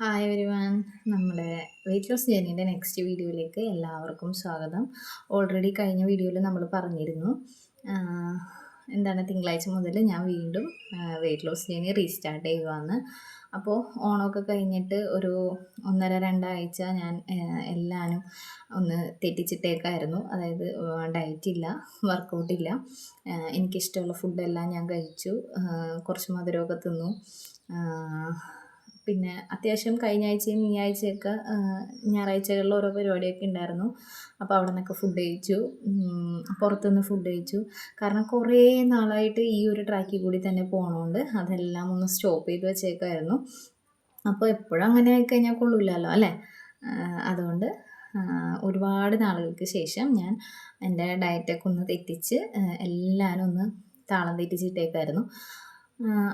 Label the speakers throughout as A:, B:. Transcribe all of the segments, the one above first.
A: Hi everyone നമ്മുടെ weight loss ജേർണിയുടെ next വീഡിയോയിലേക്ക് എല്ലാവർക്കും സ്വാഗതം. ഓൾറെഡി കഴിഞ്ഞ വീഡിയോയിൽ നമ്മൾ പറഞ്ഞിരുന്നു എന്താണ് തിങ്കളാഴ്ച മുതൽ ഞാൻ വീണ്ടും വെയിറ്റ് ലോസ് ജേർണി റീസ്റ്റാർട്ട് ചെയ്യുവാന്ന്. അപ്പോൾ ഓണമൊക്കെ കഴിഞ്ഞിട്ട് ഒരു ഒന്നര രണ്ടാഴ്ച ഞാൻ എല്ലാവരും ഒന്ന് തെറ്റിച്ചിട്ടേക്കായിരുന്നു. അതായത് ഡയറ്റ് ഇല്ല വർക്കൗട്ട് ഇല്ല. ആഹ് എനിക്കിഷ്ടമുള്ള ഫുഡെല്ലാം ഞാൻ കഴിച്ചു. കുറച്ച് മധുരമൊക്കെ തിന്നു. പിന്നെ അത്യാവശ്യം കഴിഞ്ഞ ആഴ്ചയും ഈ ആഴ്ചയൊക്കെ ഞായറാഴ്ചകളിൽ ഓരോ പരിപാടിയൊക്കെ ഉണ്ടായിരുന്നു. അപ്പോൾ അവിടെ നിന്നൊക്കെ ഫുഡ് കഴിച്ചു പുറത്തുനിന്ന് ഫുഡ് കഴിച്ചു. കാരണം കുറേ നാളായിട്ട് ഈ ഒരു ട്രാക്കിൽ കൂടി തന്നെ പോകണോണ്ട് അതെല്ലാം ഒന്ന് സ്റ്റോപ്പ് ചെയ്ത് വെച്ചേക്കായിരുന്നു അപ്പോൾ എപ്പോഴും അങ്ങനെ ആയിക്കഴിഞ്ഞാൽ കൊള്ളില്ലല്ലോ അല്ലേ? അതുകൊണ്ട് ഒരുപാട് നാളുകൾക്ക് ശേഷം ഞാൻ എന്റെ ഡയറ്റൊക്കെ ഒന്ന് തെറ്റിച്ച് എല്ലാവരും ഒന്ന് താളം തെറ്റിച്ചിട്ടേക്കായിരുന്നു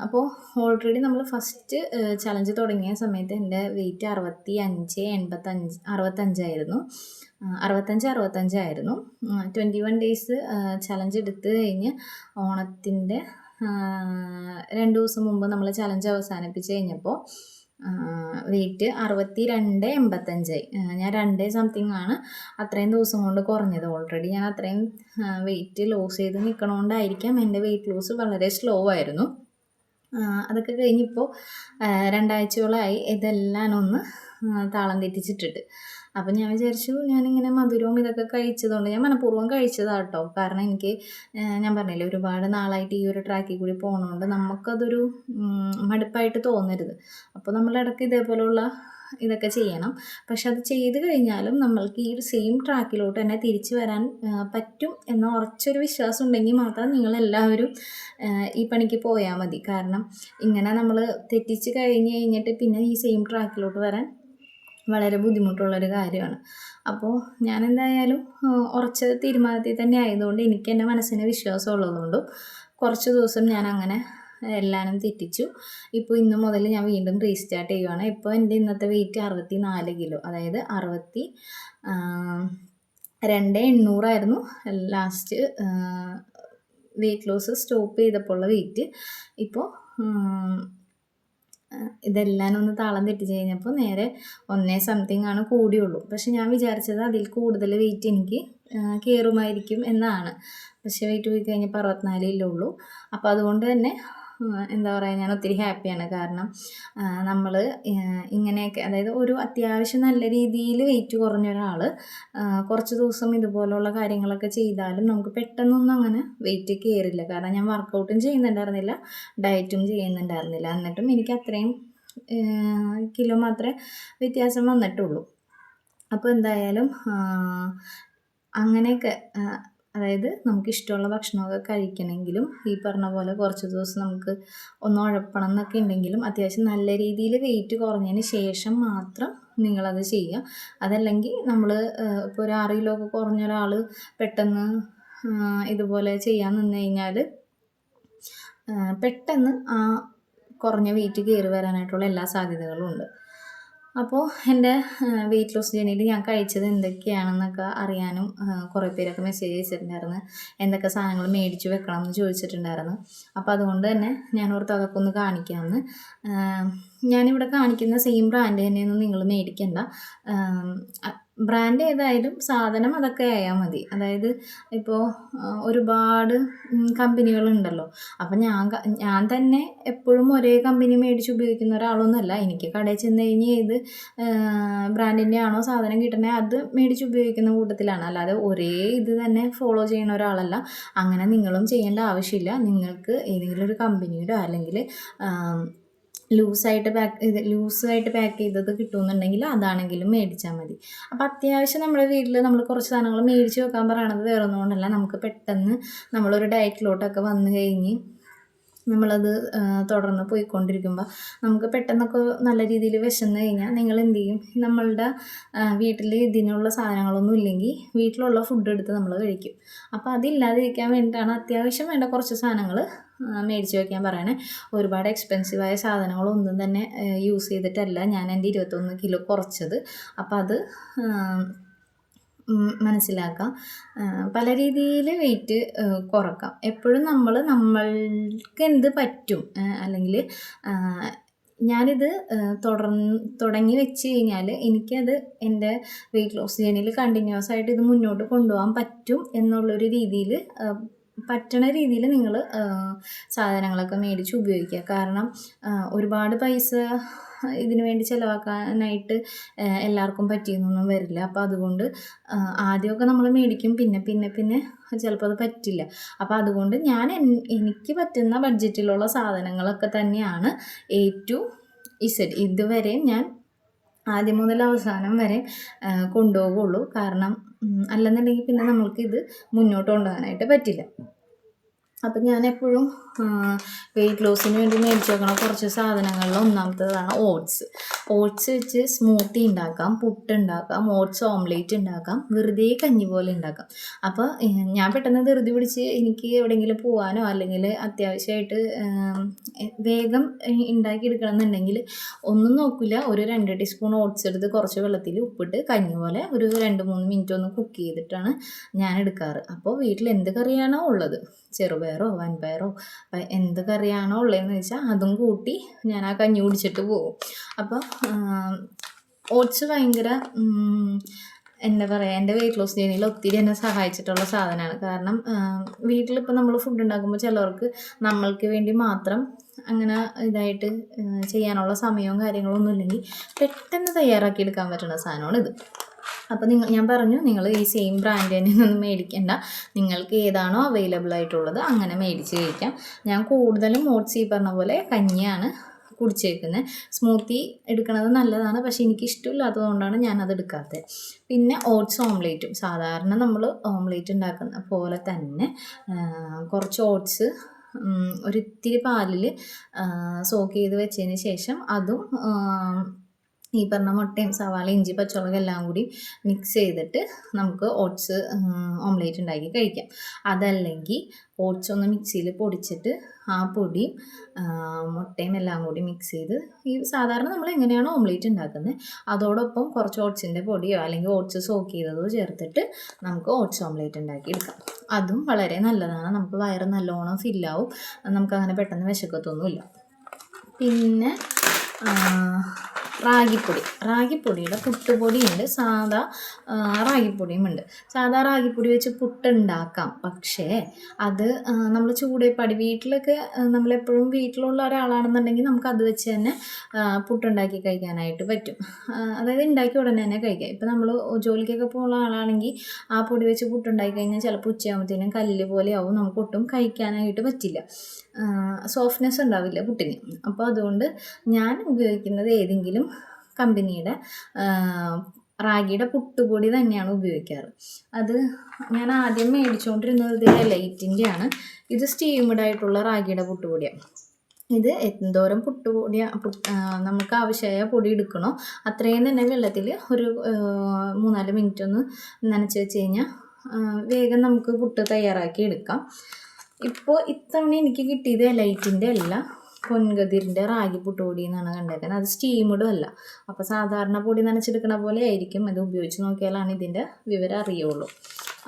A: അപ്പോൾ ഓൾറെഡി നമ്മൾ ഫസ്റ്റ് ചലഞ്ച് തുടങ്ങിയ സമയത്ത് എന്റെ വെയിറ്റ് അറുപത്തി അഞ്ച് എൺപത്തഞ്ച് അറുപത്തഞ്ചായിരുന്നു. അറുപത്തഞ്ച് അറുപത്തഞ്ചായിരുന്നു. ട്വന്റി വൺ ഡേയ്സ് ചലഞ്ച് എടുത്തു കഴിഞ്ഞ് ഓണത്തിന്റെ രണ്ട് ദിവസം മുമ്പ് നമ്മൾ ചലഞ്ച് അവസാനിപ്പിച്ച് കഴിഞ്ഞപ്പോൾ വെയിറ്റ് അറുപത്തി രണ്ട് എൺപത്തഞ്ചായി. ഞാൻ രണ്ടേ സംതിങ് ആണ് അത്രയും ദിവസം കൊണ്ട് കുറഞ്ഞത്. ഓൾറെഡി ഞാൻ അത്രയും വെയിറ്റ് ലോസ് ചെയ്ത് നിൽക്കണോണ്ടായിരിക്കാം എന്റെ വെയിറ്റ് ലോസ് വളരെ സ്ലോ ആയിരുന്നു. അതൊക്കെ കഴിഞ്ഞിപ്പോൾ രണ്ടാഴ്ചയോളമായി ഇതെല്ലാം ഒന്ന് താളം തെറ്റിച്ചിട്ടിട്ട്. അപ്പം ഞാൻ വിചാരിച്ചു ഞാനിങ്ങനെ മധുരവും ഇതൊക്കെ കഴിച്ചതുകൊണ്ട് ഞാൻ മനഃപൂർവം കഴിച്ചതാണ് കേട്ടോ കാരണം എനിക്ക് ഞാൻ പറഞ്ഞില്ലേ ഒരുപാട് നാളായിട്ട് ഈ ഒരു ട്രാക്കിൽ കൂടി പോകണതുകൊണ്ട് നമുക്കതൊരു മടുപ്പായിട്ട് തോന്നരുത്. അപ്പോൾ നമ്മളിടയ്ക്ക് ഇതേപോലെയുള്ള ഇതൊക്കെ ചെയ്യണം. പക്ഷെ അത് ചെയ്ത് കഴിഞ്ഞാലും നമ്മൾക്ക് ഈ ഒരു സെയിം ട്രാക്കിലോട്ട് തന്നെ തിരിച്ചു വരാൻ പറ്റും എന്ന ഉറച്ചൊരു വിശ്വാസം ഉണ്ടെങ്കിൽ മാത്രം നിങ്ങളെല്ലാവരും ഈ പണിക്ക് പോയാൽ മതി. കാരണം ഇങ്ങനെ നമ്മൾ തെറ്റിച്ച് കഴിഞ്ഞ് കഴിഞ്ഞിട്ട് പിന്നെ ഈ സെയിം ട്രാക്കിലോട്ട് വരാൻ വളരെ ബുദ്ധിമുട്ടുള്ളൊരു കാര്യമാണ്. അപ്പോൾ ഞാൻ എന്തായാലും ഉറച്ച തീരുമാനത്തിൽ തന്നെ ആയതുകൊണ്ട് എനിക്ക് എന്റെ മനസ്സിന് വിശ്വാസം ഉള്ളതുകൊണ്ടും കുറച്ച് ദിവസം ഞാൻ അങ്ങനെ എല്ലാനും തെറ്റിച്ചു. ഇപ്പോൾ ഇന്ന് മുതൽ ഞാൻ വീണ്ടും റീസ്റ്റാർട്ട് ചെയ്യുവാണ്. ഇപ്പോൾ എന്റെ ഇന്നത്തെ വെയിറ്റ് അറുപത്തി നാല് കിലോ അതായത് അറുപത്തി രണ്ട് എണ്ണൂറായിരുന്നു ലാസ്റ്റ് വെയിറ്റ് ലോസ് സ്റ്റോപ്പ് ചെയ്തപ്പോൾ ഉള്ള വെയിറ്റ് ഇപ്പോൾ ഇതെല്ലാം ഒന്ന് താളം തെറ്റിച്ച് കഴിഞ്ഞപ്പോൾ നേരെ ഒന്നേ സംതിങ് ആണ് കൂടിയുള്ളൂ. പക്ഷെ ഞാൻ വിചാരിച്ചത് അതിൽ കൂടുതൽ വെയിറ്റ് എനിക്ക് കയറുമായിരിക്കും എന്നാണ്. പക്ഷേ വെയിറ്റ് പോയി കഴിഞ്ഞപ്പോൾ അറുപത്തിനാലേ ഉള്ളൂ അപ്പോൾ അതുകൊണ്ട് തന്നെ എന്താ പറയുക ഞാൻ ഒത്തിരി ഹാപ്പിയാണ് കാരണം നമ്മൾ ഇങ്ങനെയൊക്കെ അതായത് ഒരു അത്യാവശ്യം നല്ല രീതിയിൽ വെയിറ്റ് കുറഞ്ഞ ഒരാൾ കുറച്ച് ദിവസം ഇതുപോലുള്ള കാര്യങ്ങളൊക്കെ ചെയ്താലും നമുക്ക് പെട്ടെന്നൊന്നും അങ്ങനെ വെയിറ്റ് കയറില്ല കാരണം ഞാൻ വർക്കൗട്ടും ചെയ്യുന്നുണ്ടായിരുന്നില്ല ഡയറ്റും ചെയ്യുന്നുണ്ടായിരുന്നില്ല. എന്നിട്ടും എനിക്ക് അത്രയും കിലോ മാത്രമേ വ്യത്യാസം വന്നിട്ടുള്ളൂ. അപ്പോൾ എന്തായാലും അങ്ങനെയൊക്കെ അതായത് നമുക്ക് ഇഷ്ടമുള്ള ഭക്ഷണമൊക്കെ കഴിക്കണമെങ്കിലും ഈ പറഞ്ഞ പോലെ കുറച്ച് ദിവസം നമുക്ക് ഒന്ന് ഉഴപ്പണം എന്നൊക്കെ ഉണ്ടെങ്കിലും അത്യാവശ്യം നല്ല രീതിയിൽ വെയിറ്റ് കുറഞ്ഞതിന് ശേഷം മാത്രം നിങ്ങളത് ചെയ്യുക. അതല്ലെങ്കിൽ നമ്മൾ ഇപ്പോൾ ഒരു ആറ് കിലോ ഒക്കെ കുറഞ്ഞ ഒരാൾ പെട്ടെന്ന് ഇതുപോലെ ചെയ്യാൻ നിന്ന് കഴിഞ്ഞാൽ പെട്ടെന്ന് ആ കുറഞ്ഞ വെയിറ്റ് കയറി വരാനായിട്ടുള്ള എല്ലാ സാധ്യതകളും ഉണ്ട്. അപ്പോൾ എന്റെ വെയിറ്റ് ലോസ് ജേണിയിൽ ഞാൻ കഴിച്ചത് എന്തൊക്കെയാണെന്നൊക്കെ അറിയാനും കുറേ പേരൊക്കെ മെസ്സേജ് അയച്ചിട്ടുണ്ടായിരുന്നു. എന്തൊക്കെ സാധനങ്ങൾ മേടിച്ച് വെക്കണം എന്ന് ചോദിച്ചിട്ടുണ്ടായിരുന്നു. അപ്പോൾ അതുകൊണ്ട് തന്നെ ഞാൻ ഓർത്ത് അതൊക്കെ ഒന്ന് കാണിക്കാമെന്ന്. ഞാനിവിടെ കാണിക്കുന്ന സെയിം ബ്രാൻഡ് തന്നെയൊന്നും നിങ്ങൾ മേടിക്കണ്ട. ബ്രാൻഡ് ഏതായാലും സാധനം അതൊക്കെ ആയാൽ മതി. അതായത് ഇപ്പോൾ ഒരുപാട് കമ്പനികളുണ്ടല്ലോ അപ്പം ഞാൻ ഞാൻ തന്നെ എപ്പോഴും ഒരേ കമ്പനി മേടിച്ച് ഉപയോഗിക്കുന്ന ഒരാളൊന്നുമല്ല. എനിക്ക് കടയിൽ ചെന്ന് കഴിഞ്ഞ് ഏത് ബ്രാൻഡിന്റെ ആണോ സാധനം കിട്ടണേ അത് മേടിച്ച് ഉപയോഗിക്കുന്ന കൂട്ടത്തിലാണ്. അല്ലാതെ ഒരേ ഇത് തന്നെ ഫോളോ ചെയ്യുന്ന ഒരാളല്ല. അങ്ങനെ നിങ്ങളും ചെയ്യേണ്ട ആവശ്യമില്ല. നിങ്ങൾക്ക് ഏതെങ്കിലും ഒരു കമ്പനിയുടെ അല്ലെങ്കിൽ ലൂസായിട്ട് പാക്ക് ഇത് ലൂസായിട്ട് പാക്ക് ചെയ്തത് കിട്ടുമെന്നുണ്ടെങ്കിൽ അതാണെങ്കിലും മേടിച്ചാൽ മതി. അപ്പോൾ അത്യാവശ്യം നമ്മുടെ വീട്ടിൽ നമ്മൾ കുറച്ച് സാധനങ്ങൾ മേടിച്ച് വെക്കാൻ പറയണത് വേറെ ഒന്നുകൊണ്ടല്ല നമുക്ക് പെട്ടെന്ന് നമ്മളൊരു ഡയറ്റിലോട്ടൊക്കെ വന്നു കഴിഞ്ഞ് നമ്മളത് തുടർന്ന് പോയിക്കൊണ്ടിരിക്കുമ്പോൾ നമുക്ക് പെട്ടെന്നൊക്കെ നല്ല രീതിയിൽ വിശന്ന് കഴിഞ്ഞാൽ നിങ്ങൾ എന്ത് ചെയ്യും നമ്മളുടെ വീട്ടിൽ ഇതിനുള്ള സാധനങ്ങളൊന്നും ഇല്ലെങ്കിൽ വീട്ടിലുള്ള ഫുഡ് എടുത്ത് നമ്മൾ കഴിക്കും. അപ്പോൾ അതില്ലാതിരിക്കാൻ വേണ്ടിയിട്ടാണ് അത്യാവശ്യം വേണ്ട കുറച്ച് സാധനങ്ങൾ മേടിച്ച് വയ്ക്കാൻ പറയണേ. ഒരുപാട് എക്സ്പെൻസീവായ സാധനങ്ങളൊന്നും തന്നെ യൂസ് ചെയ്തിട്ടല്ല ഞാൻ എന്റെ ഇരുപത്തൊന്ന് കിലോ കുറച്ചത്. അപ്പോൾ അത് മനസ്സിലാക്കാം. പല രീതിയിൽ വെയിറ്റ് കുറക്കാം. എപ്പോഴും നമ്മൾ നമ്മൾക്ക് എന്ത് പറ്റും അല്ലെങ്കിൽ ഞാനിത് തുടർന്ന് തുടങ്ങി വെച്ച് കഴിഞ്ഞാൽ എനിക്കത് എന്റെ വെയിറ്റ് ലോസ് ജേണിയിൽ കണ്ടിന്യൂസ് ആയിട്ട് ഇത് മുന്നോട്ട് കൊണ്ടുപോകാൻ പറ്റും എന്നുള്ളൊരു രീതിയിൽ പറ്റണ രീതിയിൽ നിങ്ങൾ സാധനങ്ങളൊക്കെ മേടിച്ച് ഉപയോഗിക്കുക. കാരണം ഒരുപാട് പൈസ ഇതിന് വേണ്ടി ചിലവാക്കാനായിട്ട് എല്ലാവർക്കും പറ്റിയെന്നൊന്നും വരില്ല. അപ്പോൾ അതുകൊണ്ട് ആദ്യമൊക്കെ നമ്മൾ മേടിക്കും. പിന്നെ പിന്നെ പിന്നെ ചിലപ്പോൾ അത് പറ്റില്ല. അപ്പോൾ അതുകൊണ്ട് ഞാൻ എനിക്ക് പറ്റുന്ന ബഡ്ജറ്റിലുള്ള സാധനങ്ങളൊക്കെ തന്നെയാണ് എ ടു ഇസഡ്. ഇതുവരെയും ഞാൻ ആദ്യം മുതൽ അവസാനം വരെ കൊണ്ടുപോകുള്ളൂ കാരണം അല്ലെന്നുണ്ടെങ്കിൽ പിന്നെ നമ്മൾക്ക് ഇത് മുന്നോട്ട് കൊണ്ടുപോകാനായിട്ട് പറ്റില്ല. അപ്പം ഞാൻ എപ്പോഴും വെയിറ്റ് ലോസിന് വേണ്ടി മേടിച്ച് വെക്കണ കുറച്ച് സാധനങ്ങളിൽ ഒന്നാമത്തേതാണ് ഓട്സ് ഓട്സ് വെച്ച് സ്മൂത്തി ഉണ്ടാക്കാം പുട്ട് ഉണ്ടാക്കാം ഓട്സ് ഓംലേറ്റ് ഉണ്ടാക്കാം വെറുതെ കഞ്ഞി പോലെ ഉണ്ടാക്കാം അപ്പോൾ ഞാൻ പെട്ടെന്ന് ധൃതി പിടിച്ച് എനിക്ക് എവിടെയെങ്കിലും പോകാനോ അല്ലെങ്കിൽ അത്യാവശ്യമായിട്ട് വേഗം ഉണ്ടാക്കിയെടുക്കണം എന്നുണ്ടെങ്കിൽ ഒന്നും നോക്കില്ല ഒരു രണ്ട് ടീസ്പൂൺ ഓട്സ് എടുത്ത് കുറച്ച് വെള്ളത്തിൽ ഉപ്പിട്ട് കഞ്ഞി പോലെ ഒരു രണ്ട് മൂന്ന് മിനിറ്റ് ഒന്ന് കുക്ക് ചെയ്തിട്ടാണ് ഞാൻ എടുക്കാറ്. അപ്പോൾ വീട്ടിൽ എന്ത് കറിയാണോ ഉള്ളത്? ചെറുപയറോ വൻപയറോ എന്ത് കറിയാണോ ഉള്ളതെന്ന് വെച്ചാൽ അതും കൂട്ടി ഞാൻ ആ കഞ്ഞി കുടിച്ചിട്ട് പോകും അപ്പോൾ ഓട്സ് ഭയങ്കര എന്താ പറയുക എന്റെ വെയിറ്റ് ലോസ് ജേണിയിൽ ഒത്തിരി എന്നെ സഹായിച്ചിട്ടുള്ള സാധനമാണ് കാരണം വീട്ടിലിപ്പോൾ നമ്മൾ ഫുഡ് ഉണ്ടാക്കുമ്പോൾ ചിലവർക്ക് നമ്മൾക്ക് വേണ്ടി മാത്രം അങ്ങനെ ഇതായിട്ട് ചെയ്യാനുള്ള സമയവും കാര്യങ്ങളൊന്നും ഇല്ലെങ്കിൽ പെട്ടെന്ന് തയ്യാറാക്കി എടുക്കാൻ പറ്റുന്ന സാധനമാണ് ഇത് അപ്പോൾ നിങ്ങൾ ഞാൻ പറഞ്ഞു നിങ്ങൾ ഈ സെയിം ബ്രാൻഡ് തന്നെ ഒന്നും മേടിക്കേണ്ട. നിങ്ങൾക്ക് ഏതാണോ അവൈലബിൾ ആയിട്ടുള്ളത് അങ്ങനെ മേടിച്ച് കഴിക്കാം. ഞാൻ കൂടുതലും ഓട്സ് ഈ പറഞ്ഞ പോലെ കഞ്ഞിയാണ് കുടിച്ചേക്കുന്നത് സ്മൂത്തി എടുക്കുന്നത് നല്ലതാണ് പക്ഷേ എനിക്ക് ഇഷ്ടമില്ലാത്തതുകൊണ്ടാണ് ഞാനത് എടുക്കാത്തത് പിന്നെ ഓട്സ് ഓംലേറ്റും സാധാരണ നമ്മൾ ഓംലേറ്റ് ഉണ്ടാക്കുന്ന പോലെ തന്നെ കുറച്ച് ഓട്സ് ഒരിത്തിരി പാലിൽ സോക്ക് ചെയ്ത് വെച്ചതിന് ശേഷം അതും ഈ പറഞ്ഞ മുട്ടയും സവാള ഇഞ്ചി പച്ചമുളക് എല്ലാം കൂടി മിക്സ് ചെയ്തിട്ട് നമുക്ക് ഓട്സ് ഓംലേറ്റ് ഉണ്ടാക്കി കഴിക്കാം. അതല്ലെങ്കിൽ ഓട്സ് ഒന്ന് മിക്സിയിൽ പൊടിച്ചിട്ട് ആ പൊടിയും മുട്ടയും എല്ലാം കൂടി മിക്സ് ചെയ്ത് ഈ സാധാരണ നമ്മൾ എങ്ങനെയാണ് ഓംലേറ്റ് ഉണ്ടാക്കുന്നത് അതോടൊപ്പം കുറച്ച് ഓട്സിന്റെ പൊടിയോ അല്ലെങ്കിൽ ഓട്സ് സോക്ക് ചെയ്തതോ ചേർത്തിട്ട് നമുക്ക് ഓട്സ് ഓംലേറ്റ് ഉണ്ടാക്കി എടുക്കാം. അതും വളരെ നല്ലതാണ്. നമുക്ക് വയറ് നല്ലോണം ഫില്ലാവും നമുക്കങ്ങനെ പെട്ടെന്ന് വിശക്കത്തൊന്നുമില്ല. പിന്നെ റാഗിപ്പൊടി. റാഗിപ്പൊടിയുടെ പുട്ടുപൊടിയുണ്ട്. സാധാ ആ, റാഗിപ്പൊടിയും ഉണ്ട് സാധാ റാഗിപ്പൊടി വെച്ച് പുട്ടുണ്ടാക്കാം. പക്ഷേ അത് നമ്മൾ ചൂടേപ്പാടി വീട്ടിലൊക്കെ നമ്മളെപ്പോഴും വീട്ടിലുള്ള ഒരാളാണെന്നുണ്ടെങ്കിൽ നമുക്ക് അത് വെച്ച് തന്നെ പുട്ടുണ്ടാക്കി കഴിക്കാനായിട്ട് പറ്റും. അതായത് ഉണ്ടാക്കി ഉടനെ തന്നെ കഴിക്കാം. ഇപ്പം നമ്മൾ ജോലിക്കൊക്കെ പോകുന്ന ആളാണെങ്കിൽ ആ പൊടി വെച്ച് പുട്ടുണ്ടാക്കി കഴിഞ്ഞാൽ ചിലപ്പോൾ ഉച്ചയാകുമ്പോഴത്തേനും കല്ല് പോലെ ആവും. നമുക്ക് ഒട്ടും കഴിക്കാനായിട്ട് പറ്റില്ല. സോഫ്റ്റ്നെസ് ഉണ്ടാവില്ല പുട്ടിന്. അപ്പോൾ അതുകൊണ്ട് ഞാൻ ഉപയോഗിക്കുന്നത് ഏതെങ്കിലും കമ്പനിയുടെ റാഗിയുടെ പുട്ടുപൊടി തന്നെയാണ് ഉപയോഗിക്കാറ്. അത് ഞാൻ ആദ്യം മേടിച്ചുകൊണ്ടിരുന്നത് ലൈറ്റിന്റെ ആണ് ഇത് സ്റ്റീംഡ് ആയിട്ടുള്ള റാഗിയുടെ പുട്ടുപൊടിയാണ്. ഇത് എന്തോരം പുട്ടുപൊടി പുട്ട് നമുക്ക് ആവശ്യമായ പൊടി എടുക്കണോ? അത്രയും തന്നെ വെള്ളത്തിൽ ഒരു മൂന്നാൽ മിനിറ്റ് ഒന്ന് നനച്ച് വെച്ച് കഴിഞ്ഞാൽ വേഗം നമുക്ക് പുട്ട് തയ്യാറാക്കി എടുക്കാം. ഇപ്പോൾ ഇത്തവണ എനിക്ക് കിട്ടിയത് ലൈറ്റിന്റെ അല്ല പൊൻകതിരിന്റെ റാഗി പുട്ടുപൊടി എന്നാണ് കണ്ടേക്കുന്നത് അത് സ്റ്റീമഡും അല്ല. അപ്പോൾ സാധാരണ പൊടി നനച്ചെടുക്കണ പോലെ ആയിരിക്കും അത് ഉപയോഗിച്ച് നോക്കിയാലാണ് ഇതിന്റെ വിവരം അറിയുള്ളൂ.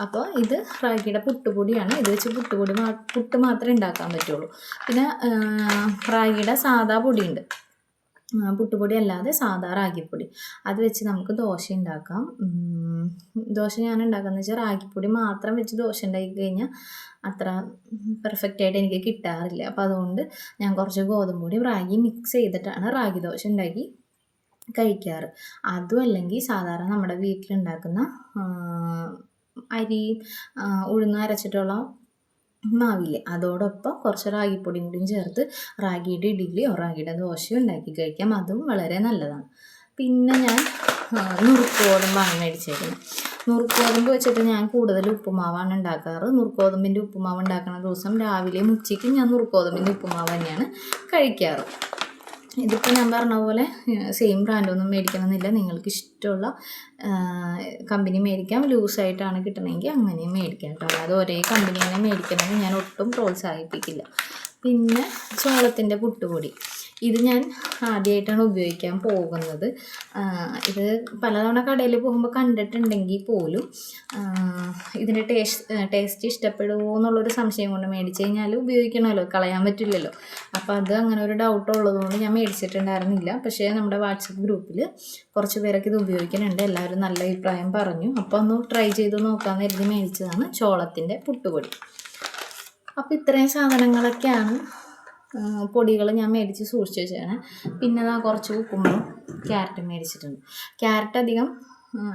A: അപ്പോൾ ഇത് റാഗിയുടെ പുട്ടുപൊടിയാണ്. ഇത് വെച്ച് പുട്ടുപൊടി മാ പുട്ട് മാത്രമേ ഉണ്ടാക്കാൻ പറ്റുള്ളൂ. പിന്നെ റാഗിയുടെ സാധാ പൊടിയുണ്ട്. പുട്ടുപൊടി അല്ലാതെ സാധാ റാഗിപ്പൊടി. അത് വെച്ച് നമുക്ക് ദോശ ഉണ്ടാക്കാം ദോശ ഞാൻ ഉണ്ടാക്കുന്നത് വെച്ചാൽ റാഗിപ്പൊടി മാത്രം വെച്ച് ദോശ ഉണ്ടാക്കി കഴിഞ്ഞാൽ അത്ര പെർഫെക്റ്റ് ആയിട്ട് എനിക്ക് കിട്ടാറില്ല. അപ്പോൾ അതുകൊണ്ട് ഞാൻ കുറച്ച് ഗോതമ്പ് പൊടി റാഗി മിക്സ് ചെയ്തിട്ടാണ് റാഗി ദോശ ഉണ്ടാക്കി കഴിക്കാറ്. അതും അല്ലെങ്കിൽ സാധാരണ നമ്മുടെ വീട്ടിലുണ്ടാക്കുന്ന അരി ഉഴുന്ന് അരച്ചിട്ടുള്ള മാവില്ലേ? അതോടൊപ്പം കുറച്ച് റാഗിപ്പൊടിയും കൂടിയും ചേർത്ത് റാഗിയുടെ ഇഡ്ഡലിയോ റാഗിയുടെ ദോശയോ ഉണ്ടാക്കി കഴിക്കാം. അതും വളരെ നല്ലതാണ്. പിന്നെ ഞാൻ നുറുക്കോടുമ്പാണ് മേടിച്ചേക്കുന്നത്. നുറുക്ക് ഗോതമ്പ് വെച്ചിട്ട് ഞാൻ കൂടുതൽ ഉപ്പുമാവാണ് ഉണ്ടാക്കാറ്. നുറുക്ക് ഗോതമ്പിന്റെ ഉപ്പുമാവ് ഉണ്ടാക്കുന്ന ദിവസം രാവിലെയും ഉച്ചയ്ക്കും ഞാൻ നുറുക്ക് ഗോതമ്പിന്റെ ഉപ്പുമാവ് തന്നെയാണ് കഴിക്കാറ്. ഇതിപ്പോൾ ഞാൻ പറഞ്ഞ പോലെ സെയിം ബ്രാൻഡൊന്നും മേടിക്കണമെന്നില്ല. നിങ്ങൾക്ക് ഇഷ്ടമുള്ള കമ്പനി മേടിക്കാം. ലൂസായിട്ടാണ് കിട്ടണമെങ്കിൽ അങ്ങനെയും മേടിക്കാം കേട്ടോ. അല്ലാതെ ഒരേ കമ്പനി തന്നെ മേടിക്കണമെന്ന് ഞാൻ ഒട്ടും പ്രോത്സാഹിപ്പിക്കില്ല. പിന്നെ ചോളത്തിന്റെ പുട്ടുപൊടി. ഇത് ഞാൻ ആദ്യമായിട്ടാണ് ഉപയോഗിക്കാൻ പോകുന്നത്. ഇത് പലതവണ കടയിൽ പോകുമ്പോൾ കണ്ടിട്ടുണ്ടെങ്കിൽ പോലും ഇതിന്റെ ടേസ്റ്റ് ടേസ്റ്റ് ഇഷ്ടപ്പെടുമോ എന്നുള്ളൊരു സംശയം കൊണ്ട് മേടിച്ച് കഴിഞ്ഞാൽ ഉപയോഗിക്കണമല്ലോ കളയാൻ പറ്റില്ലല്ലോ. അപ്പോൾ അത് അങ്ങനെ ഒരു ഡൗട്ട് ഉള്ളതുകൊണ്ട് ഞാൻ മേടിച്ചിട്ടുണ്ടായിരുന്നില്ല. പക്ഷേ നമ്മുടെ വാട്സപ്പ് ഗ്രൂപ്പിൽ കുറച്ച് പേരൊക്കെ ഇത് ഉപയോഗിക്കുന്നുണ്ട്. എല്ലാവരും നല്ല അഭിപ്രായം പറഞ്ഞു. അപ്പോൾ ഒന്ന് ട്രൈ ചെയ്ത് നോക്കാമെന്ന് കരുതി മേടിച്ചതാണ് ചോളത്തിന്റെ പുട്ടുപൊടി. അപ്പോൾ ഇത്രയും സാധനങ്ങളൊക്കെയാണ് പൊടികൾ ഞാൻ മേടിച്ച് സൂക്ഷിച്ച് വെച്ചാണ് പിന്നെ അതാ കുറച്ച് കുക്കുമ്പറും ക്യാരറ്റും മേടിച്ചിട്ടുണ്ട്. ക്യാരറ്റ് അധികം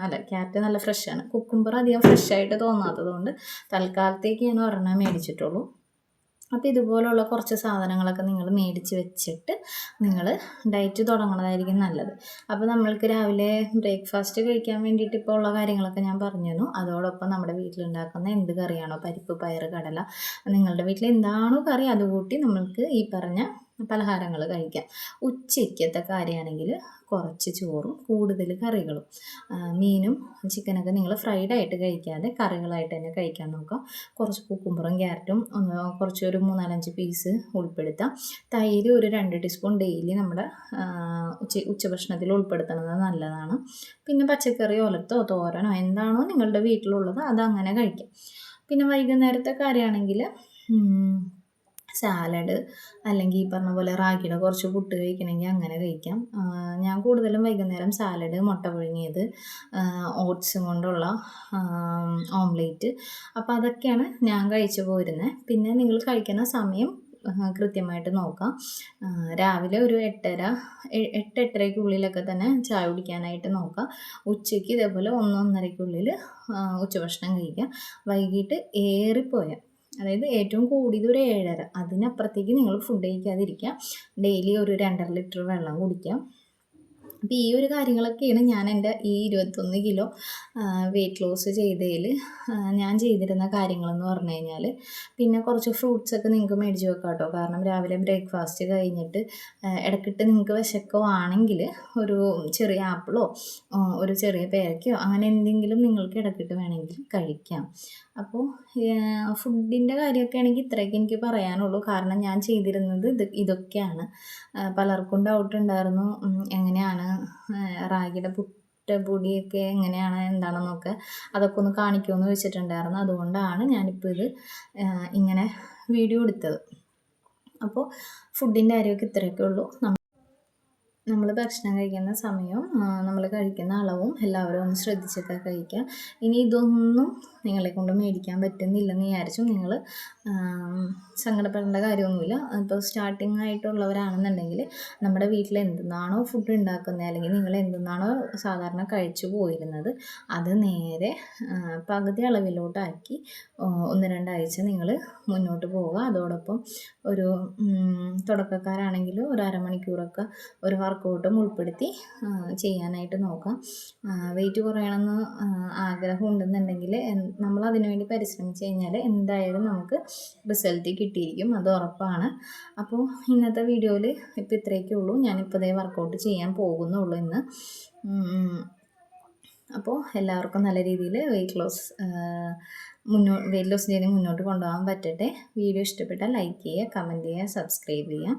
A: അല്ല ക്യാരറ്റ് നല്ല ഫ്രഷാണ് കുക്കുമ്പർ അധികം ഫ്രഷായിട്ട് തോന്നാത്തത് കൊണ്ട് തൽക്കാലത്തേക്ക് ഞാൻ ഒരെണ്ണം മേടിച്ചിട്ടുള്ളൂ. അപ്പോൾ ഇതുപോലുള്ള കുറച്ച് സാധനങ്ങളൊക്കെ നിങ്ങൾ മേടിച്ച് വെച്ചിട്ട് നിങ്ങൾ ഡയറ്റ് തുടങ്ങുന്നതായിരിക്കും നല്ലത്. അപ്പോൾ നമ്മൾക്ക് രാവിലെ ബ്രേക്ക്ഫാസ്റ്റ് കഴിക്കാൻ വേണ്ടിയിട്ട് ഇപ്പോൾ ഉള്ള കാര്യങ്ങളൊക്കെ ഞാൻ പറഞ്ഞു അതോടൊപ്പം നമ്മുടെ വീട്ടിലുണ്ടാക്കുന്ന എന്ത് കറിയാണോ പരിപ്പ് പയർ കടല നിങ്ങളുടെ വീട്ടിൽ എന്താണോ കറി അത് കൂട്ടി നമ്മൾക്ക് ഈ പറഞ്ഞ പലഹാരങ്ങൾ കഴിക്കാം. ഉച്ചയ്ക്കത്തെ കാര്യമാണെങ്കിൽ കുറച്ച് ചോറും കൂടുതൽ കറികളും. മീനും ചിക്കനൊക്കെ നിങ്ങൾ ഫ്രൈഡ് ആയിട്ട് കഴിക്കാതെ കറികളായിട്ട് തന്നെ കഴിക്കാൻ നോക്കുക. കുറച്ച് കുക്കുമ്പറും ക്യാരറ്റും ഒന്ന് കുറച്ച് ഒരു മൂന്നാലഞ്ച് പീസ് ഉൾപ്പെടുത്താം. തൈര് ഒരു രണ്ട് ടീസ്പൂൺ ഡെയിലി നമ്മുടെ ഉച്ച ഉച്ചഭക്ഷണത്തിൽ ഉൾപ്പെടുത്തുന്നത് നല്ലതാണ്. പിന്നെ പച്ചക്കറി ഒലത്തോ തോരനോ എന്താണോ നിങ്ങളുടെ വീട്ടിലുള്ളത് അതങ്ങനെ കഴിക്കാം. പിന്നെ വൈകുന്നേരത്തെ കാര്യമാണെങ്കിൽ സാലഡ് അല്ലെങ്കിൽ ഈ പറഞ്ഞ പോലെ റാഗിയുടെ കുറച്ച് പുട്ട് കഴിക്കണമെങ്കിൽ അങ്ങനെ കഴിക്കാം. ഞാൻ കൂടുതലും വൈകുന്നേരം സാലഡ് മുട്ട പുഴുങ്ങിയത് ഓട്സ് കൊണ്ടുള്ള ഓംലേറ്റ്. അപ്പോൾ അതൊക്കെയാണ് ഞാൻ കഴിച്ചു പോരുന്നത് പിന്നെ നിങ്ങൾ കഴിക്കുന്ന സമയം കൃത്യമായിട്ട് നോക്കാം. രാവിലെ ഒരു എട്ടര എട്ട് എട്ടരയ്ക്കുള്ളിലൊക്കെ തന്നെ ചായ കുടിക്കാനായിട്ട് നോക്കാം. ഉച്ചയ്ക്ക് ഇതേപോലെ ഒന്ന് ഒന്നരയ്ക്കുള്ളിൽ ഉച്ചഭക്ഷണം കഴിക്കാം. വൈകിട്ട് ഏറിപ്പോയാൽ അതായത് ഏറ്റവും കൂടിയത് ഒരു ഏഴര. അതിനപ്പുറത്തേക്ക് നിങ്ങൾ ഫുഡ് കഴിക്കാതിരിക്കുക. ഡെയിലി ഒരു രണ്ടര ലിറ്റർ വെള്ളം കുടിക്കാം അപ്പോൾ ഈ ഒരു കാര്യങ്ങളൊക്കെയാണ് ഞാൻ എന്റെ ഈ ഇരുപത്തൊന്ന് കിലോ വെയിറ്റ് ലോസ് ചെയ്തതിൽ ഞാൻ ചെയ്തിരുന്ന കാര്യങ്ങളെന്ന് പറഞ്ഞു കഴിഞ്ഞാൽ പിന്നെ കുറച്ച് ഫ്രൂട്ട്സ് ഒക്കെ നിങ്ങൾക്ക് മേടിച്ച് വെക്കാം കേട്ടോ. കാരണം രാവിലെ ബ്രേക്ക്ഫാസ്റ്റ് കഴിഞ്ഞിട്ട് ഇടക്കിട്ട് നിങ്ങൾക്ക് വിശക്കുവാണെങ്കിൽ ഒരു ചെറിയ ആപ്പിളോ ഒരു ചെറിയ പേരയ്ക്കോ അങ്ങനെ എന്തെങ്കിലും നിങ്ങൾക്ക് ഇടക്കിട്ട് വേണമെങ്കിൽ കഴിക്കാം. അപ്പോൾ ഫുഡിന്റെ കാര്യമൊക്കെ ആണെങ്കിൽ ഇത്രയൊക്കെ എനിക്ക് പറയാനുള്ളൂ. കാരണം ഞാൻ ചെയ്തിരുന്നത് ഇത് ഇതൊക്കെയാണ്. പലർക്കും ഡൗട്ട് ഉണ്ടായിരുന്നു. എങ്ങനെയാണ് റാഗിയുടെ പുട്ട് പൊടിയൊക്കെ എങ്ങനെയാണ് എന്താണെന്നൊക്കെ അതൊക്കെ ഒന്ന് കാണിക്കുമെന്ന് വെച്ചിട്ടുണ്ടായിരുന്നു. അതുകൊണ്ടാണ് ഞാനിപ്പോൾ ഇത് ഇങ്ങനെ വീഡിയോ എടുത്തത്. അപ്പോൾ ഫുഡിന്റെ കാര്യമൊക്കെ ഇത്രയൊക്കെ ഉള്ളൂ. നമ്മൾ ഭക്ഷണം കഴിക്കുന്ന സമയവും നമ്മൾ കഴിക്കുന്ന അളവും എല്ലാവരും ഒന്ന് ശ്രദ്ധിച്ചിട്ട് കഴിക്കുക ഇനി ഇതൊന്നും നിങ്ങളെ കൊണ്ട് മേടിക്കാൻ പറ്റുന്നില്ലെന്ന് വിചാരിച്ചും. നിങ്ങൾ സങ്കടപ്പെടേണ്ട കാര്യമൊന്നുമില്ല. ഇപ്പോൾ സ്റ്റാർട്ടിംഗ് ആയിട്ടുള്ളവരാണെന്നുണ്ടെങ്കിൽ നമ്മുടെ വീട്ടിൽ എന്തെന്നാണോ ഫുഡ് ഉണ്ടാക്കുന്നത് അല്ലെങ്കിൽ നിങ്ങൾ എന്തെന്നാണോ സാധാരണ കഴിച്ചു പോയിരുന്നത് അത് നേരെ പകുതി അളവിലോട്ടാക്കി ഒന്ന് രണ്ടാഴ്ച നിങ്ങൾ മുന്നോട്ട് പോവുക. അതോടൊപ്പം ഒരു തുടക്കക്കാരാണെങ്കിൽ ഒരു അരമണിക്കൂറൊക്കെ ഒരു വർക്കൗട്ടും ഉൾപ്പെടുത്തി ചെയ്യാനായിട്ട് നോക്കാം. വെയിറ്റ് കുറയണമെന്ന് ആഗ്രഹം ഉണ്ടെന്നുണ്ടെങ്കിൽ നമ്മൾ അതിനുവേണ്ടി പരിശ്രമിച്ച് കഴിഞ്ഞാൽ എന്തായാലും നമുക്ക് റിസൾട്ട് കിട്ടിയിരിക്കും. അത് ഉറപ്പാണ്. അപ്പോൾ ഇന്നത്തെ വീഡിയോയിൽ ഇപ്പോൾ ഇത്രയൊക്കെ ഉള്ളൂ. ഞാനിപ്പോൾ ഇതേ വർക്കൗട്ട് ചെയ്യാൻ പോകുന്നുള്ളൂ ഇന്ന്. അപ്പോൾ എല്ലാവർക്കും നല്ല രീതിയിൽ വെയിറ്റ് ലോസ് മുന്നോ വെയിറ്റ് ലോസ് ജേർണി മുന്നോട്ട് കൊണ്ടുപോകാൻ പറ്റട്ടെ. വീഡിയോ ഇഷ്ടപ്പെട്ടാൽ ലൈക്ക് ചെയ്യുക കമന്റ് ചെയ്യുക സബ്സ്ക്രൈബ് ചെയ്യുക.